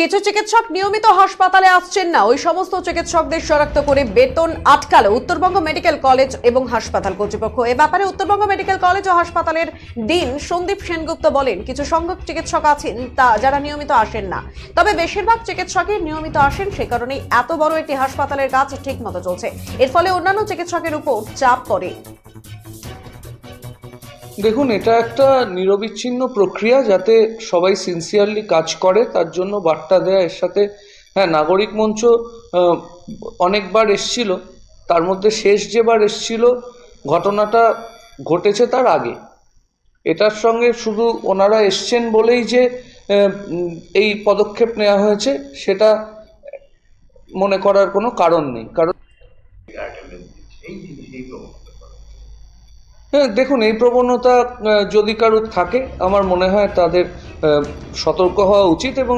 কিছু চিকিৎসক নিয়মিত হাসপাতালে আসছেন না। ওই সমস্ত চিকিৎসকদের শনাক্ত করে বেতন আটকালো উত্তরবঙ্গ মেডিকেল কলেজ এবং হাসপাতাল কর্তৃপক্ষ। এ ব্যাপারে উত্তরবঙ্গ মেডিকেল কলেজ ও হাসপাতালের ডিন সন্দীপ সেনগুপ্ত বলেন, কিছু সংখ্যক চিকিৎসক আছেন তা যারা নিয়মিত আসেন না। তবে বেশিরভাগ চিকিৎসকই নিয়মিত আসেন, সে কারণেই এত বড় একটি হাসপাতালের কাজ ঠিক মতো চলছে। এর ফলে অন্যান্য চিকিৎসকের উপর চাপ পড়ে। দেখুন, এটা একটা নিরবিচ্ছিন্ন প্রক্রিয়া যাতে সবাই সিনসিয়ারলি কাজ করে, তার জন্য বার্তা দেয়া, এর সাথে হ্যাঁ নাগরিক মঞ্চ অনেকবার এসছিল, তার মধ্যে শেষ যেবার এসছিল, ঘটনাটা ঘটেছে তার আগে। এটার সঙ্গে শুধু ওনারা এসছেন বলেই যে এই পদক্ষেপ নেওয়া হয়েছে, সেটা মনে করার কোনো কারণ নেই, কারণ হ্যাঁ দেখুন, এই প্রবণতা যদি কারোর থাকে, আমার মনে হয় তাদের সতর্ক হওয়া উচিত এবং